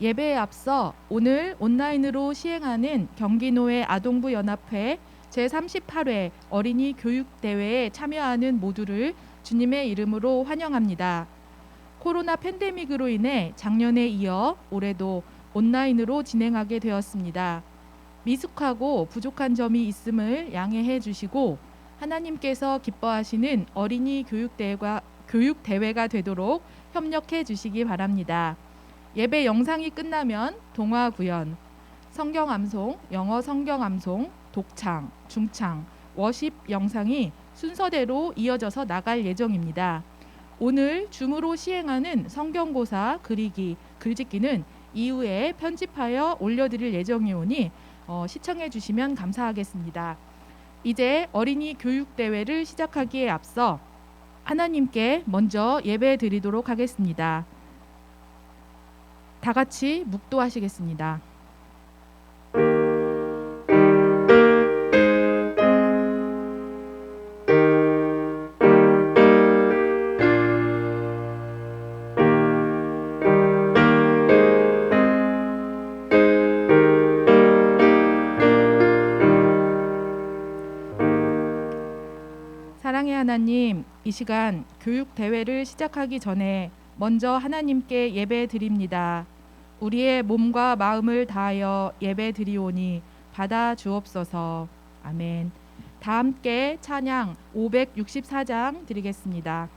예배에 앞서 오늘 온라인으로 시행하는 경기노회 아동부 연합회 제38회 어린이 교육 대회에 참여하는 모두를 주님의 이름으로 환영합니다. 코로나 팬데믹으로 인해 작년에 이어 올해도 온라인으로 진행하게 되었습니다. 미숙하고 부족한 점이 있음을 양해해 주시고 하나님께서 기뻐하시는 어린이 교육 대회가 교육 대회가 되도록 협력해 주시기 바랍니다. 예배 영상이 끝나면 동화 구연, 성경 암송, 영어 성경 암송, 독창, 중창, 워십 영상이 순서대로 이어져서 나갈 예정입니다. 오늘 줌으로 시행하는 성경고사 그리기, 글짓기는 이후에 편집하여 올려드릴 예정이오니 어, 시청해 주시면 감사하겠습니다. 이제 어린이 교육 대회를 시작하기에 앞서 하나님께 먼저 예배 드리도록 하겠습니다. 다 같이 묵도하시겠습니다. 사랑의 하나님, 이 시간 교육 대회를 시작하기 전에 먼저 하나님께 예배 드립니다. 우리의 몸과 마음을 다하여 예배 드리오니 받아 주옵소서. 아멘. 다 함께 찬양 564장 드리겠습니다.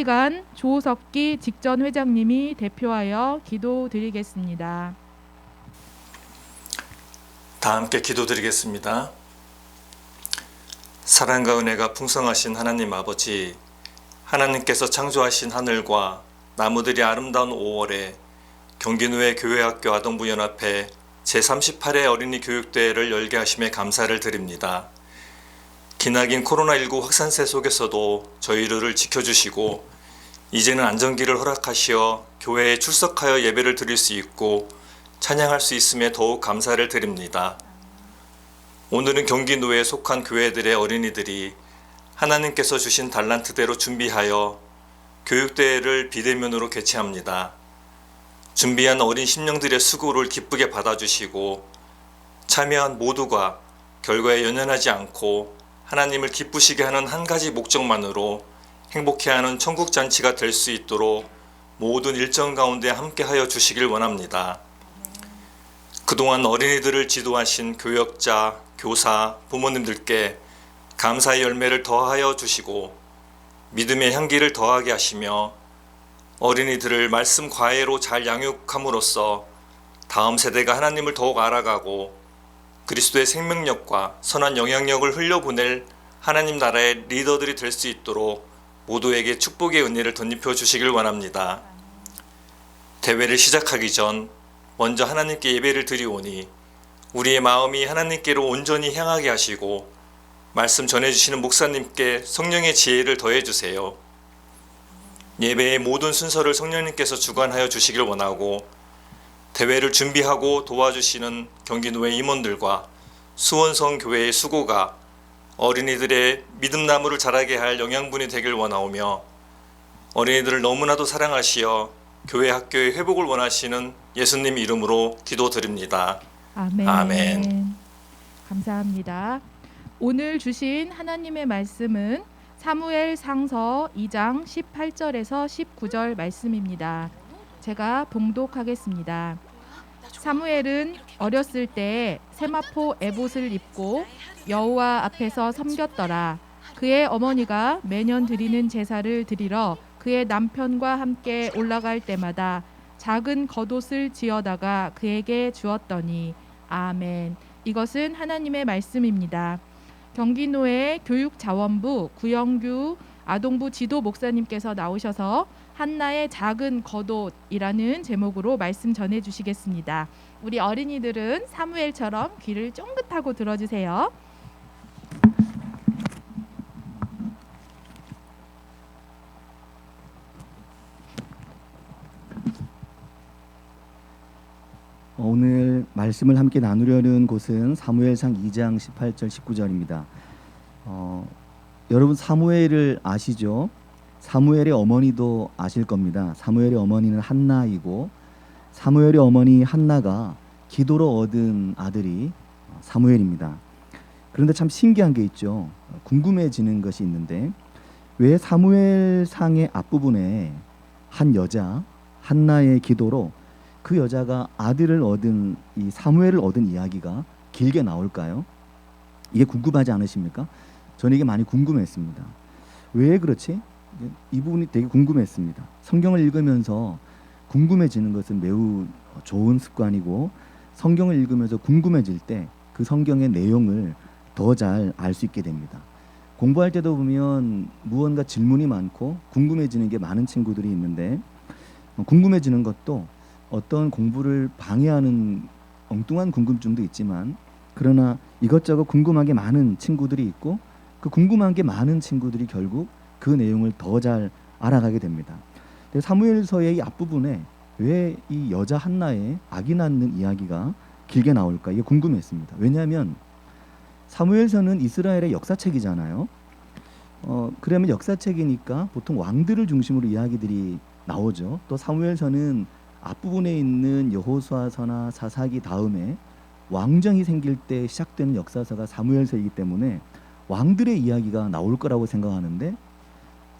시간 조석기 직전 회장님이 대표하여 기도드리겠습니다. 다 함께 기도드리겠습니다. 사랑과 은혜가 풍성하신 하나님 아버지, 하나님께서 창조하신 하늘과 나무들이 아름다운 5월에 경기노회 교회학교 아동부 연합회 제38회 어린이 교육대회를 열게 하심에 감사를 드립니다. 기나긴 코로나19 확산세 속에서도 저희를 지켜주시고 이제는 안전기를 허락하시어 교회에 출석하여 예배를 드릴 수 있고 찬양할 수 있음에 더욱 감사를 드립니다. 오늘은 경기노회에 속한 교회들의 어린이들이 하나님께서 주신 달란트대로 준비하여 교육대회를 비대면으로 개최합니다. 준비한 어린 심령들의 수고를 기쁘게 받아주시고 참여한 모두가 결과에 연연하지 않고 하나님을 기쁘시게 하는 한 가지 목적만으로 행복해하는 천국 잔치가 될 수 있도록 모든 일정 가운데 함께하여 주시길 원합니다. 그동안 어린이들을 지도하신 교역자, 교사, 부모님들께 감사의 열매를 더하여 주시고 믿음의 향기를 더하게 하시며 어린이들을 말씀 과외로 잘 양육함으로써 다음 세대가 하나님을 더욱 알아가고 그리스도의 생명력과 선한 영향력을 흘려보낼 하나님 나라의 리더들이 될 수 있도록 모두에게 축복의 은혜를 덧입혀 주시길 원합니다. 대회를 시작하기 전 먼저 하나님께 예배를 드리오니 우리의 마음이 하나님께로 온전히 향하게 하시고 말씀 전해주시는 목사님께 성령의 지혜를 더해 주세요. 예배의 모든 순서를 성령님께서 주관하여 주시길 원하고 대회를 준비하고 도와주시는 경기노회 임원들과 수원성 교회의 수고가 어린이들의 믿음 나무를 자라게 할 영양분이 되길 원하오며 어린이들을 너무나도 사랑하시어 교회 학교의 회복을 원하시는 예수님 이름으로 기도드립니다. 아멘. 아멘. 감사합니다. 오늘 주신 하나님의 말씀은 사무엘 상서 2장 18절에서 19절 말씀입니다. 제가 봉독하겠습니다. 사무엘은 어렸을 때 세마포 에봇을 입고 여호와 앞에서 섬겼더라. 그의 어머니가 매년 드리는 제사를 드리러 그의 남편과 함께 올라갈 때마다 작은 겉옷을 지어다가 그에게 주었더니 아멘. 이것은 하나님의 말씀입니다. 경기노회 교육자원부 구영규 아동부 지도 목사님께서 나오셔서 한나의 작은 겉옷이라는 제목으로 말씀 전해 주시겠습니다. 우리 어린이들은 사무엘처럼 귀를 쫑긋하고 들어주세요. 오늘 말씀을 함께 나누려는 곳은 사무엘상 2장 18절 19절입니다. 어, 여러분 사무엘을 아시죠? 사무엘의 어머니도 아실 겁니다. 사무엘의 어머니는 한나이고 사무엘의 어머니 한나가 기도로 얻은 아들이 사무엘입니다. 그런데 참 신기한 게 있죠. 궁금해지는 것이 있는데 왜 사무엘 상의 앞부분에 한 여자 한나의 기도로 그 여자가 아들을 얻은 이 사무엘을 얻은 이야기가 길게 나올까요? 이게 궁금하지 않으십니까? 저는 이게 많이 궁금했습니다. 왜 그렇지? 이 부분이 되게 궁금했습니다. 성경을 읽으면서 궁금해지는 것은 매우 좋은 습관이고 성경을 읽으면서 궁금해질 때 그 성경의 내용을 더 잘 알 수 있게 됩니다. 공부할 때도 보면 무언가 질문이 많고 궁금해지는 게 많은 친구들이 있는데 어, 궁금해지는 것도 어떤 공부를 방해하는 엉뚱한 궁금증도 있지만 그러나 이것저것 궁금한 게 많은 친구들이 있고 그 궁금한 게 많은 친구들이 결국 그 내용을 더 잘 알아가게 됩니다. 사무엘서의 이 앞부분에 왜 이 여자 한나의 아기 낳는 이야기가 길게 나올까 이게 궁금했습니다. 왜냐하면 사무엘서는 이스라엘의 역사책이잖아요. 어, 그러면 역사책이니까 보통 왕들을 중심으로 이야기들이 나오죠. 또 사무엘서는 앞부분에 있는 여호수아서나 사사기 다음에 왕정이 생길 때 시작되는 역사서가 사무엘서이기 때문에 왕들의 이야기가 나올 거라고 생각하는데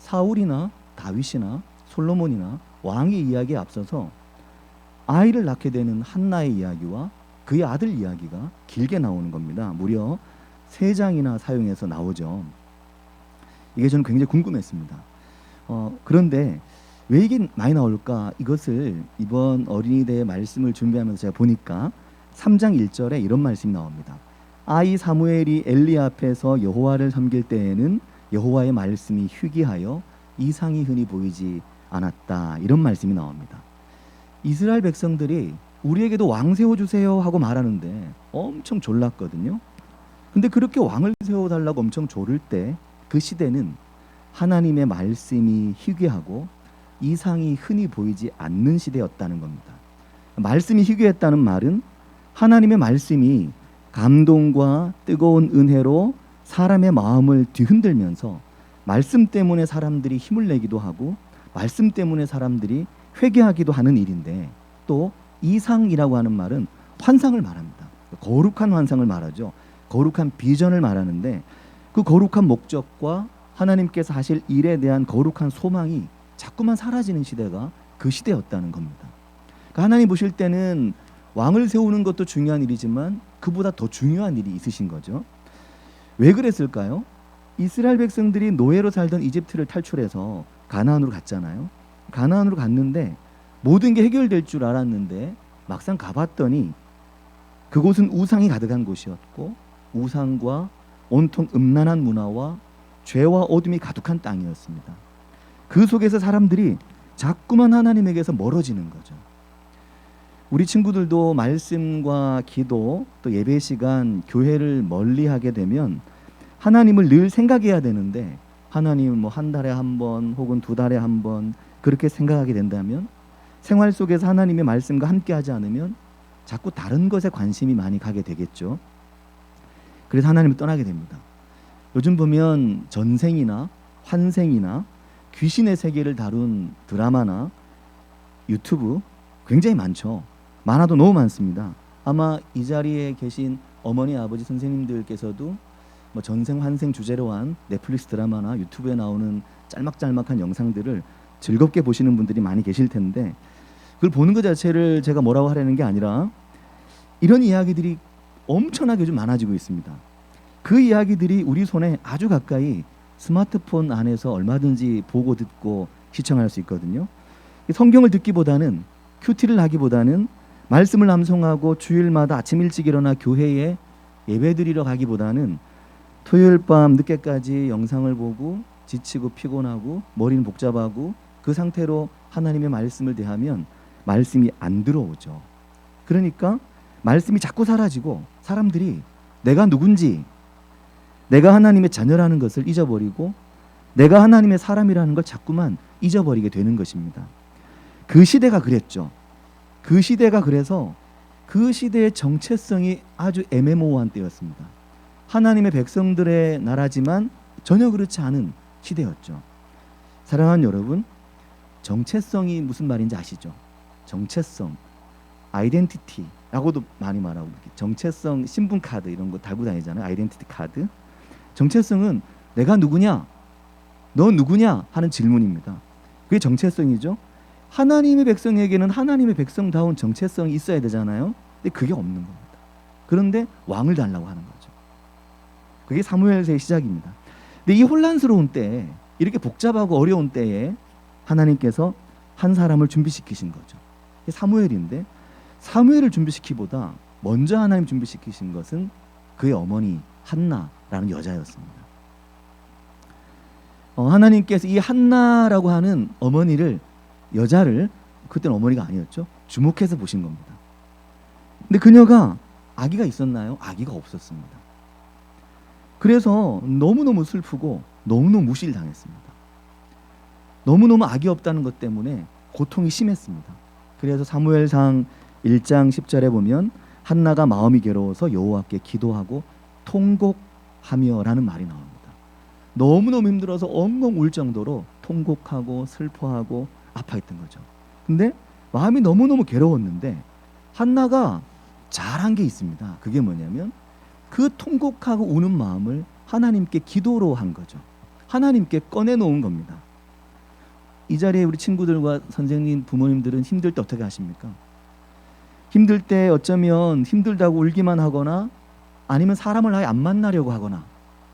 사울이나 다윗이나 솔로몬이나 왕의 이야기에 앞서서 아이를 낳게 되는 한나의 이야기와 그의 아들 이야기가 길게 나오는 겁니다. 무려 세 장이나 사용해서 나오죠. 이게 저는 굉장히 궁금했습니다. 어, 그런데 왜 이게 많이 나올까? 이것을 이번 어린이 대회 말씀을 준비하면서 제가 보니까 3장 1절에 이런 말씀이 나옵니다. 아이 사무엘이 엘리 앞에서 여호와를 섬길 때에는 여호와의 말씀이 희귀하여 이상이 흔히 보이지 않았다. 이런 말씀이 나옵니다. 이스라엘 백성들이 우리에게도 왕 세워 주세요 하고 말하는데 엄청 졸랐거든요. 근데 그렇게 왕을 세워 달라고 엄청 조를 때그 시대는 하나님의 말씀이 희귀하고 이상이 흔히 보이지 않는 시대였다는 겁니다. 말씀이 희귀했다는 말은 하나님의 말씀이 감동과 뜨거운 은혜로 사람의 마음을 뒤흔들면서 말씀 때문에 사람들이 힘을 내기도 하고 말씀 때문에 사람들이 회개하기도 하는 일인데 또 이상이라고 하는 말은 환상을 말합니다. 거룩한 환상을 말하죠. 거룩한 비전을 말하는데 그 거룩한 목적과 하나님께서 하실 일에 대한 거룩한 소망이 자꾸만 사라지는 시대가 그 시대였다는 겁니다. 그러니까 하나님 보실 때는 왕을 세우는 것도 중요한 일이지만 그보다 더 중요한 일이 있으신 거죠. 왜 그랬을까요? 이스라엘 백성들이 노예로 살던 이집트를 탈출해서 가나안으로 갔잖아요. 가나안으로 갔는데 모든 게 해결될 줄 알았는데 막상 가봤더니 그곳은 우상이 가득한 곳이었고 우상과 온통 음란한 문화와 죄와 어둠이 가득한 땅이었습니다. 그 속에서 사람들이 자꾸만 하나님에게서 멀어지는 거죠. 우리 친구들도 말씀과 기도 또 예배 시간 교회를 멀리하게 되면 하나님을 늘 생각해야 되는데 하나님을 뭐한 달에 한 번 혹은 두 달에 한 번 그렇게 생각하게 된다면 생활 속에서 하나님의 말씀과 함께하지 않으면 자꾸 다른 것에 관심이 많이 가게 되겠죠. 그래서 하나님을 떠나게 됩니다. 요즘 보면 전생이나 환생이나 귀신의 세계를 다룬 드라마나 유튜브 굉장히 많죠. 많아도 너무 많습니다. 아마 이 자리에 계신 어머니 아버지 선생님들께서도 뭐 전생 환생 주제로 한 넷플릭스 드라마나 유튜브에 나오는 짤막짤막한 영상들을 즐겁게 보시는 분들이 많이 계실 텐데 그걸 보는 것 자체를 제가 뭐라고 하려는 게 아니라 이런 이야기들이 엄청나게 요즘 많아지고 있습니다. 그 이야기들이 우리 손에 아주 가까이 스마트폰 안에서 얼마든지 보고 듣고 시청할 수 있거든요. 성경을 듣기보다는 큐티를 하기보다는 말씀을 암송하고 주일마다 아침 일찍 일어나 교회에 예배드리러 가기보다는 토요일 밤 늦게까지 영상을 보고 지치고 피곤하고 머리는 복잡하고 그 상태로 하나님의 말씀을 대하면 말씀이 안 들어오죠. 그러니까 말씀이 자꾸 사라지고 사람들이 내가 누군지 내가 하나님의 자녀라는 것을 잊어버리고 내가 하나님의 사람이라는 걸 자꾸만 잊어버리게 되는 것입니다. 그 시대가 그랬죠. 그 시대가 그래서 그 시대의 정체성이 아주 애매모호한 때였습니다. 하나님의 백성들의 나라지만 전혀 그렇지 않은 시대였죠. 사랑하는 여러분, 정체성이 무슨 말인지 아시죠? 정체성, 아이덴티티라고도 많이 말하고 정체성 신분 카드 이런 거 달고 다니잖아요. 아이덴티티 카드. 정체성은 내가 누구냐? 너 누구냐? 하는 질문입니다. 그게 정체성이죠. 하나님의 백성에게는 하나님의 백성다운 정체성이 있어야 되잖아요. 근데 그게 없는 겁니다. 그런데 왕을 달라고 하는 거죠. 그게 사무엘서의 시작입니다. 근데 이 혼란스러운 때, 이렇게 복잡하고 어려운 때에 하나님께서 한 사람을 준비시키신 거죠. 사무엘인데 사무엘을 준비시키보다 먼저 하나님 준비시키신 것은 그의 어머니 한나라는 여자였습니다. 어, 하나님께서 이 한나라고 하는 어머니를 여자를 그때는 어머니가 아니었죠. 주목해서 보신 겁니다. 근데 그녀가 아기가 있었나요? 아기가 없었습니다. 그래서 너무너무 슬프고 너무너무 무시를 당했습니다. 너무너무 악이 없다는 것 때문에 고통이 심했습니다. 그래서 사무엘상 1장 10절에 보면 한나가 마음이 괴로워서 여호와께 기도하고 통곡하며라는 말이 나옵니다. 너무너무 힘들어서 엉엉 울 정도로 통곡하고 슬퍼하고 아파했던 거죠. 근데 마음이 너무너무 괴로웠는데 한나가 잘한 게 있습니다. 그게 뭐냐면 그 통곡하고 우는 마음을 하나님께 기도로 한 거죠. 하나님께 꺼내 놓은 겁니다. 이 자리에 우리 친구들과 선생님, 부모님들은 힘들 때 어떻게 하십니까? 힘들 때 어쩌면 힘들다고 울기만 하거나 아니면 사람을 아예 안 만나려고 하거나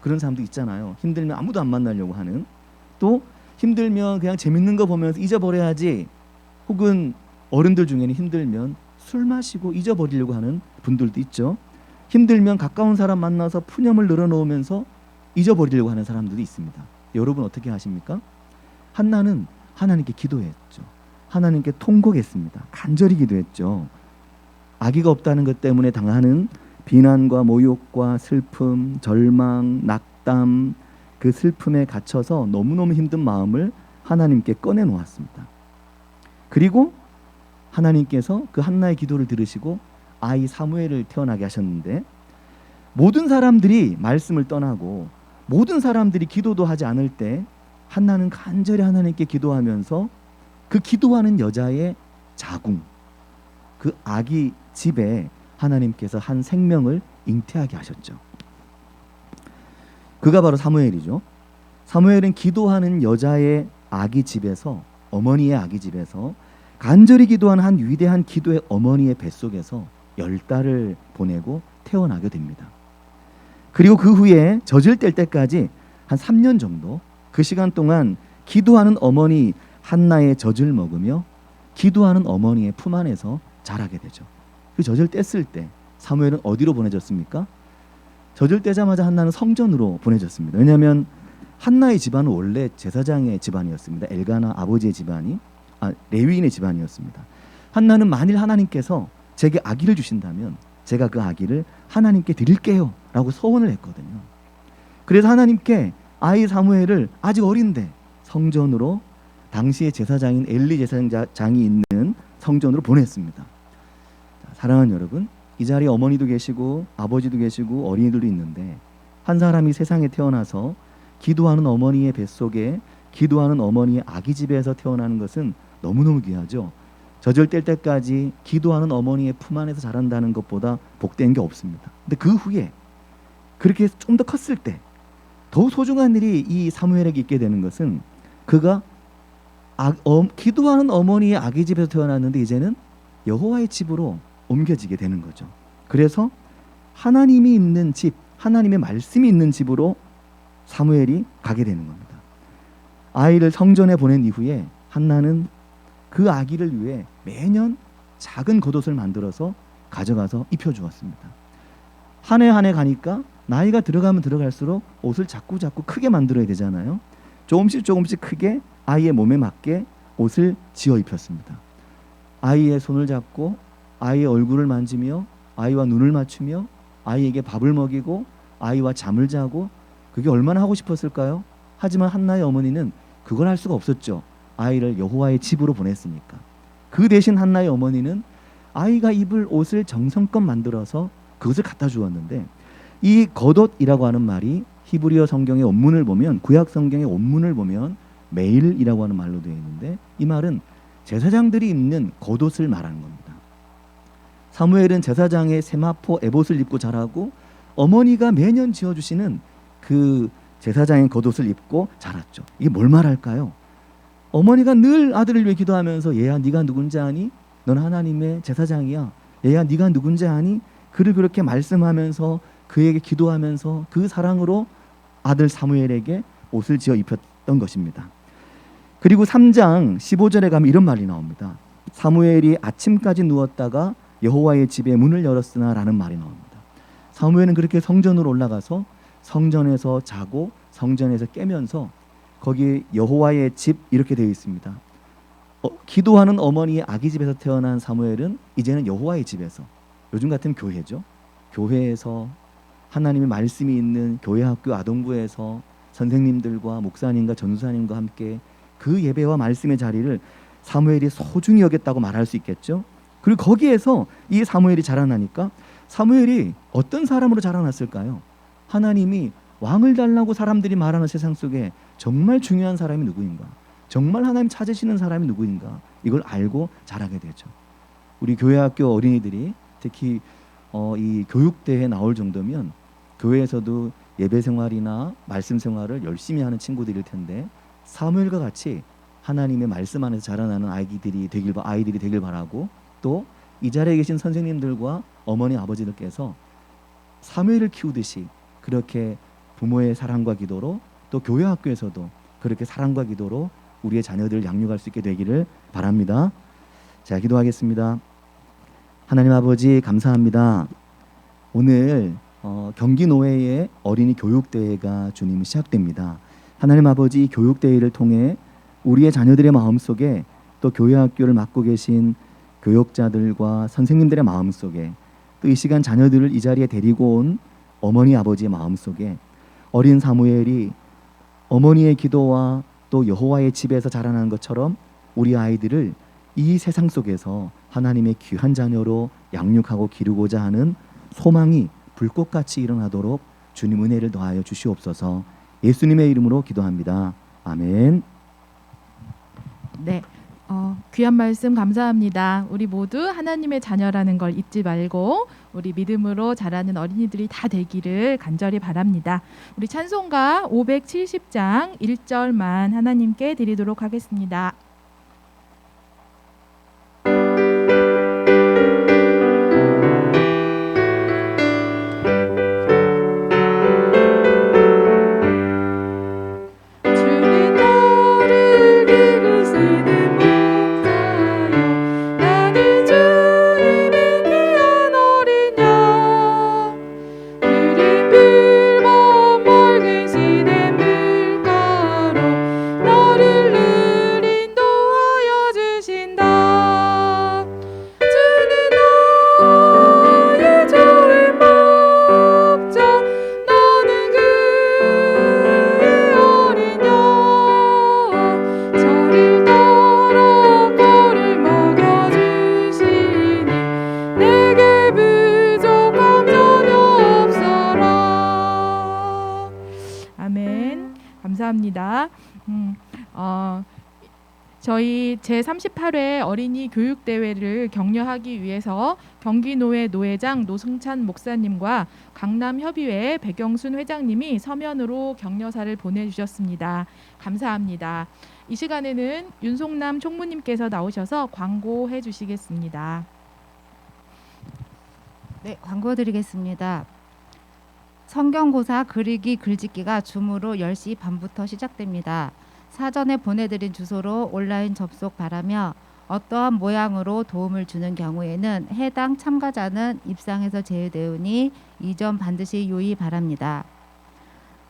그런 사람도 있잖아요. 힘들면 아무도 안 만나려고 하는 또 힘들면 그냥 재밌는 거 보면서 잊어버려야지 혹은 어른들 중에는 힘들면 술 마시고 잊어버리려고 하는 분들도 있죠. 힘들면 가까운 사람 만나서 푸념을 늘어놓으면서 잊어버리려고 하는 사람들도 있습니다. 여러분 어떻게 하십니까? 한나는 하나님께 기도했죠. 하나님께 통곡했습니다. 간절히 기도했죠. 아기가 없다는 것 때문에 당하는 비난과 모욕과 슬픔, 절망, 낙담 그 슬픔에 갇혀서 너무너무 힘든 마음을 하나님께 꺼내 놓았습니다. 그리고 하나님께서 그 한나의 기도를 들으시고 아이 사무엘을 태어나게 하셨는데 모든 사람들이 말씀을 떠나고 모든 사람들이 기도도 하지 않을 때 한나는 간절히 하나님께 기도하면서 그 기도하는 여자의 자궁 그 아기 집에 하나님께서 한 생명을 잉태하게 하셨죠. 그가 바로 사무엘이죠. 사무엘은 기도하는 여자의 아기 집에서 어머니의 아기 집에서 간절히 기도한 한 위대한 기도의 어머니의 뱃속에서 열 달을 보내고 태어나게 됩니다. 그리고 그 후에 뗄 때까지 한 3년 정도 그 시간 동안 기도하는 어머니 한나의 젖을 먹으며 기도하는 어머니의 품 안에서 자라게 되죠. 그 젖을 뗐을 때 사무엘은 어디로 보내졌습니까? 젖을 떼자마자 한나는 성전으로 보내졌습니다. 왜냐하면 한나의 집안은 원래 제사장의 집안이었습니다. 엘가나 아버지의 집안이 아, 레위인의 집안이었습니다. 한나는 만일 하나님께서 제게 아기를 주신다면 제가 그 아기를 하나님께 드릴게요라고 소원을 했거든요. 그래서 하나님께 아이 사무엘을 아직 어린데 성전으로 당시의 제사장인 엘리 제사장이 있는 성전으로 보냈습니다. 자, 사랑하는 여러분, 이 자리에 어머니도 계시고 아버지도 계시고 어린이들도 있는데 한 사람이 세상에 태어나서 기도하는 어머니의 뱃속에 기도하는 어머니의 아기 집에서 태어나는 것은 너무너무 귀하죠. 젖을 뗄 때까지 기도하는 어머니의 품 안에서 자란다는 것보다 복된 게 없습니다. 근데 그 후에 그렇게 좀 더 컸을 때더 소중한 일이 이 사무엘에게 있게 되는 것은 그가 아, 어, 기도하는 어머니의 아기 집에서 태어났는데 이제는 여호와의 집으로 옮겨지게 되는 거죠. 그래서 하나님이 있는 집, 하나님의 말씀이 있는 집으로 사무엘이 가게 되는 겁니다. 아이를 성전에 보낸 이후에 한나는 그 아기를 위해 매년 작은 겉옷을 만들어서 가져가서 입혀 주었습니다. 한 해 한 해 가니까 나이가 들어가면 들어갈수록 옷을 자꾸 자꾸 크게 만들어야 되잖아요. 조금씩 조금씩 크게 아이의 몸에 맞게 옷을 지어 입혔습니다. 아이의 손을 잡고 아이의 얼굴을 만지며 아이와 눈을 맞추며 아이에게 밥을 먹이고 아이와 잠을 자고 그게 얼마나 하고 싶었을까요? 하지만 한나의 어머니는 그걸 할 수가 없었죠. 아이를 여호와의 집으로 보냈으니까. 그 대신 한나의 어머니는 아이가 입을 옷을 정성껏 만들어서 그것을 갖다 주었는데 이 겉옷이라고 하는 말이 히브리어 성경의 원문을 보면 구약 성경의 원문을 보면 메일이라고 하는 말로 되어 있는데 이 말은 제사장들이 입는 겉옷을 말하는 겁니다. 사무엘은 제사장의 세마포 에봇을 입고 자라고 어머니가 매년 지어 주시는 그 제사장의 겉옷을 입고 자랐죠. 이게 뭘 말할까요? 어머니가 늘 아들을 위해 기도하면서 얘야 네가 누군지 아니? 넌 하나님의 제사장이야. 얘야 네가 누군지 아니? 그를 그렇게 말씀하면서 그에게 기도하면서 그 사랑으로 아들 사무엘에게 옷을 지어 입혔던 것입니다. 그리고 3장 15절에 가면 이런 말이 나옵니다. 사무엘이 아침까지 누웠다가 여호와의 집에 문을 열었으나라는 말이 나옵니다. 사무엘은 그렇게 성전으로 올라가서 성전에서 자고 성전에서 깨면서 거기 여호와의 집 이렇게 되어 있습니다. 어, 기도하는 어머니의 아기 집에서 태어난 사무엘은 이제는 여호와의 집에서 요즘 같은 교회죠. 교회에서 하나님의 말씀이 있는 교회 학교 아동부에서 선생님들과 목사님과 전사님과 함께 그 예배와 말씀의 자리를 사무엘이 소중히 여겼다고 말할 수 있겠죠. 그리고 거기에서 이 사무엘이 자라나니까 사무엘이 어떤 사람으로 자라났을까요? 하나님이 왕을 달라고 사람들이 말하는 세상 속에 정말 중요한 사람이 누구인가? 정말 하나님 찾으시는 사람이 누구인가? 이걸 알고 자라게 되죠. 우리 교회 학교 어린이들이 특히 어, 이 교육대회에 나올 정도면 교회에서도 예배 생활이나 말씀 생활을 열심히 하는 친구들일 텐데 사무엘과 같이 하나님의 말씀 안에서 자라나는 아이들이 되길 바- 아이들이 되길 바라고 또 이 자리에 계신 선생님들과 어머니 아버지들께서 사무엘을 키우듯이 그렇게 부모의 사랑과 기도로 또 교회 학교에서도 그렇게 사랑과 기도로 우리의 자녀들을 양육할 수 있게 되기를 바랍니다. 자, 기도하겠습니다. 하나님 아버지 감사합니다. 오늘 어, 경기 노회의 어린이 교육 대회가 주님 시작됩니다. 하나님 아버지 이 교육 대회를 통해 우리의 자녀들의 마음 속에 또 교회 학교를 맡고 계신 교육자들과 선생님들의 마음 속에 또 이 시간 자녀들을 이 자리에 데리고 온 어머니 아버지의 마음 속에 어린 사무엘이 어머니의 기도와 또 여호와의 집에서 자라나는 것처럼 우리 아이들을 이 세상 속에서 하나님의 귀한 자녀로 양육하고 기르고자 하는 소망이 불꽃같이 일어나도록 주님 은혜를 더하여 주시옵소서. 예수님의 이름으로 기도합니다. 아멘. 네. 어, 귀한 말씀 감사합니다. 우리 모두 하나님의 자녀라는 걸 잊지 말고 우리 믿음으로 자라는 어린이들이 다 되기를 간절히 바랍니다. 우리 찬송가 570장 1절만 하나님께 드리도록 하겠습니다. 저희 제 38회 어린이 교육 대회를 격려하기 위해서 경기노회 노회장 노승찬 목사님과 강남협의회 백영순 회장님이 서면으로 격려사를 보내주셨습니다. 감사합니다. 이 시간에는 윤송남 총무님께서 나오셔서 광고해 주시겠습니다. 네, 광고 드리겠습니다. 성경고사 그리기 글짓기가 줌으로 10시 반부터 시작됩니다. 사전에 보내드린 주소로 온라인 접속 바라며 어떠한 모양으로 도움을 주는 경우에는 해당 참가자는 입상에서 제외되오니 이 점 반드시 유의 바랍니다.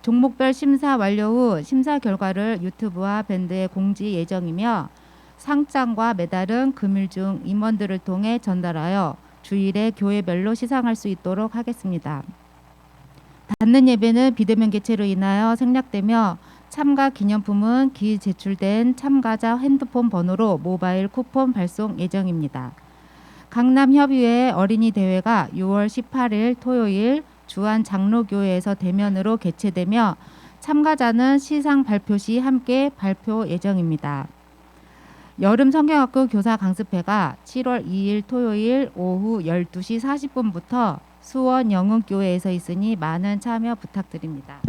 종목별 심사 완료 후 심사 결과를 유튜브와 밴드에 공지 예정이며 상장과 메달은 금일 중 임원들을 통해 전달하여 주일에 교회별로 시상할 수 있도록 하겠습니다. 받는 예배는 비대면 개최로 인하여 생략되며 참가 기념품은 기 제출된 참가자 핸드폰 번호로 모바일 쿠폰 발송 예정입니다. 강남협의회 어린이 대회가 6월 18일 토요일 주안 장로교회에서 대면으로 개최되며 참가자는 시상 발표 시 함께 발표 예정입니다. 여름 성경학교 교사 강습회가 7월 2일 토요일 오후 12시 40분부터 수원 영흥교회에서 있으니 많은 참여 부탁드립니다.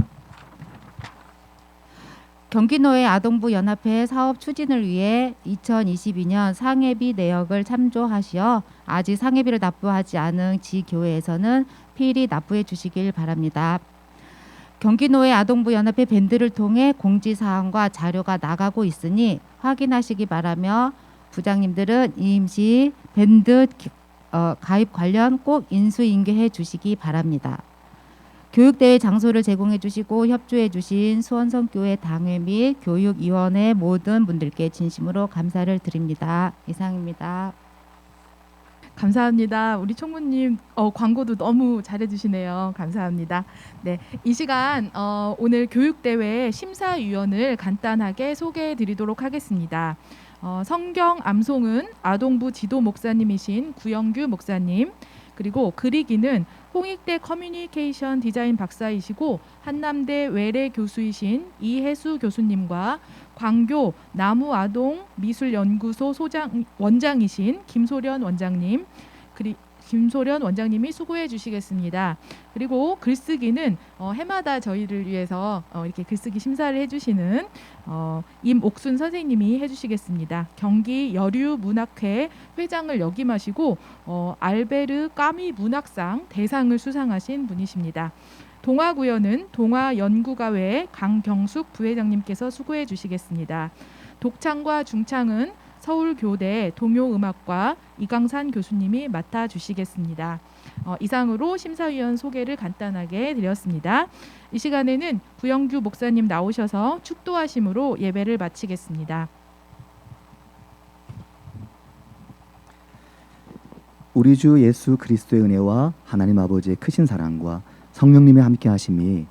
경기노회 아동부 연합회 사업 추진을 위해 2022년 상해비 내역을 참조하시어 아직 상해비를 납부하지 않은 지 교회에서는 필히 납부해 주시길 바랍니다. 경기노회 아동부 연합회 밴드를 통해 공지 사항과 자료가 나가고 있으니 확인하시기 바라며 부장님들은 이임시 밴드 기- 어, 가입 관련 꼭 인수인계해 주시기 바랍니다. 교육대회 장소를 제공해 주시고 협조해 주신 수원성교회 당회 및 교육위원회 모든 분들께 진심으로 감사를 드립니다. 이상입니다. 감사합니다. 우리 총무님 어, 광고도 너무 잘해주시네요. 감사합니다. 네, 이 시간 어, 오늘 교육대회 심사위원을 간단하게 소개해드리도록 하겠습니다. 어, 성경 암송은 아동부 지도 목사님이신 구영규 목사님 그리고 그리기는 홍익대 커뮤니케이션 디자인 박사이시고 한남대 외래 교수이신 이혜수 교수님과 광교 나무아동 미술연구소 소장 원장이신 김소련 원장님 그리 김소련 원장님이 수고해 주시겠습니다. 그리고 글쓰기는 어, 해마다 저희를 위해서 어, 이렇게 글쓰기 심사를 해주시는 어, 임옥순 선생님이 해주시겠습니다. 경기 여류문학회 회장을 역임하시고 어, 알베르 까미 문학상 대상을 수상하신 분이십니다. 동화구연은 동화연구가회 강경숙 부회장님께서 수고해 주시겠습니다. 독창과 중창은 서울교대 동요음악과 이강산 교수님이 맡아 주시겠습니다. 어, 이상으로 심사위원 소개를 간단하게 드렸습니다. 이 시간에는 구영규 목사님 나오셔서 축도하심으로 예배를 마치겠습니다. 우리 주 예수 그리스도의 은혜와 하나님 아버지의 크신 사랑과 성령님의 함께 하심이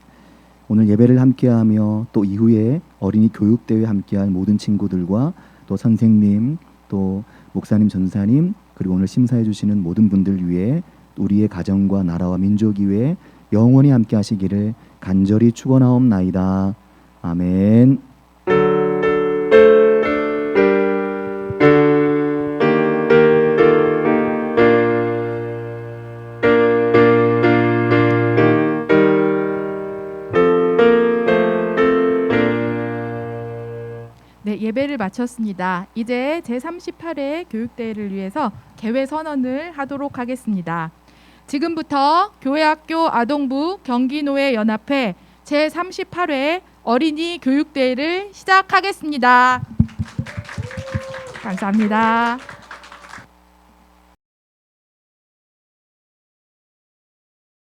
오늘 예배를 함께하며 또 이후에 어린이 교육 대회 함께할 모든 친구들과 또 선생님 또 목사님 전사님 그리고 오늘 심사해 주시는 모든 분들 위해 우리의 가정과 나라와 민족 위에 영원히 함께 하시기를 간절히 축원하옵나이다. 아멘. 마쳤습니다. 이제 제 38회 교육대회를 위해서 개회 선언을 하도록 하겠습니다. 지금부터 교회학교 아동부 경기노회 연합회 제 38회 어린이 교육대회를 시작하겠습니다. 감사합니다.